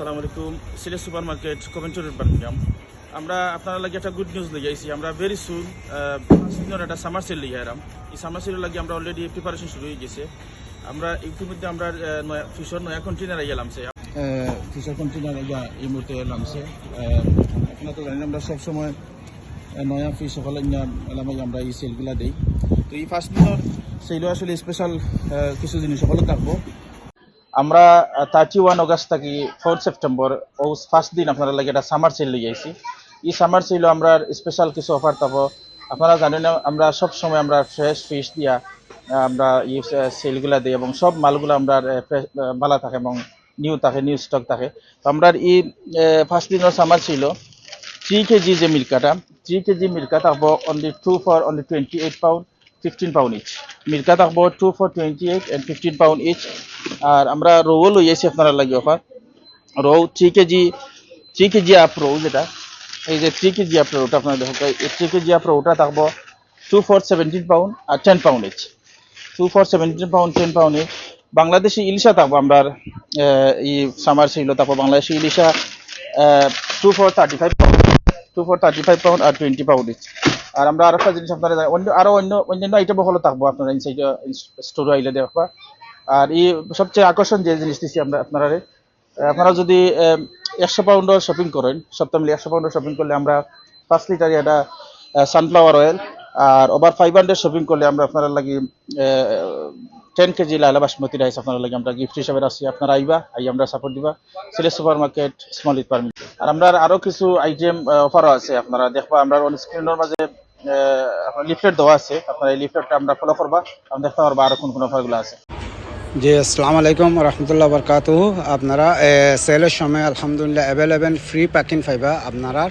আসসালামু আলাইকুম, Sylhet super market কমেন্টরের বার্মিংহাম আমরা আপনারা লাগে একটা গুড নিউজ লিগে আইছি। আমরা ভেরি সুন একটা সামার সেল লিগে আরাম এই সামার সেলের লাগে আমরা অলরেডি প্রিপারেশন শুরু হয়ে গেছে। আমরা ইতিমধ্যে আমরা নয়া ফিশর নয়া কন্টেনার আইয়া লামছে। ফিশর কন্টেনার আইয়া এই মুহূর্তে লামছে। আপনারা তো জানেন, আমরা সবসময় নয়া ফিশ সকল এলামাই আমরা এই সেলগুলা দিই। তো এই ফার্স্ট দিনের সেলও আসলে স্পেশাল কিছু জিনিস সকলে থাকব। আমরা থার্টি ওয়ান অগস্ট থেকে ফোর্থ সেপ্টেম্বর ও ফার্স্ট দিন আপনারা লাগে একটা সামার সেল লিয়ে আইছি। এই সামার সেল আমরা স্পেশাল কিছু অফার থাকব আপনারা জানেন, আমরা সব সময় আমরা ফ্রেশ ফিশ দিয়া আমরা এই সেলগুলা দিই এবং সব মালগুলো আমরা ভালো থাকে এবং নিউ থাকে নিউ স্টক থাকে। তো আমরা এই ফার্স্ট দিনের সামার ছিল থ্রি কেজি যে মিল্কাটা থ্রি কেজি মিল্কা থাকব only two for only twenty eight pound fifteen pound each মিল্কা থাকব two for twenty eight and fifteen pound each আর আমরা রৌও লই আছি আপনারা লাগে offer. রৌ three KG three KG up রৌ যেটা, এই যে থ্রি কেজি আপ রৌটা আপনারা দেখো এই থ্রি কেজি আপ রৌটা থাকব two for seventeen pound R ten pound each two for seventeen pound ten pound each Bangladeshi Ilisha থাকব আমরা এই সামার ছিল তারপর Bangladeshi Ilisha two for thirty five pound two for thirty five pound R twenty pound each আর আমরা আর একটা জিনিস আপনারা অন্য, আরও অন্য, অন্যান্য আইটেম হলো থাকব আপনারা ইনসাইড স্টোরে আইলে দেখবা আর ই সবচেয়ে আকর্ষণ যে জিনিস দিচ্ছি আমরা আপনারা আপনারা যদি একশো পাউন্ডের শপিং করেন, সপ্তাহ মিলে একশো পাউন্ডের শপিং করলে আমরা পাঁচ লিটার একটা সানফ্লাওয়ার অয়েল আর ওভার ফাইভ হান্ড্রেড শপিং করলে আমরা আপনারা লাগি টেন কেজি লালা বাসমতি রাইস আপনারা লাগি আমরা গিফট হিসাবে রাখছি। আপনারা আইবা, আই আমরা সাপোর্ট দিবা। সিলেট সুপার মার্কেট স্মল ইট আর আমরা আরও কিছু আইটেম অফারও আছে আপনারা দেখবা, আমরা অন স্ক্রিনের মাঝে লিফলেট দেওয়া আছে। আপনারা এই লিফলেটটা আমরা ফলো করবা, আমরা দেখতে পারবা আরও কোন কোন অফারগুলো আছে। জি, আসসালামু আলাইকুম রহমতুল্লাহ বরকাতু আপনারা সেলের সময় আলহামদুলিল্লাহ অ্যাভেলেবেল ফ্রি প্যাকিং পাইবা আপনারা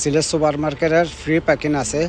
সিলেট সুপার মার্কেটের ফ্রি প্যাকিং আছে।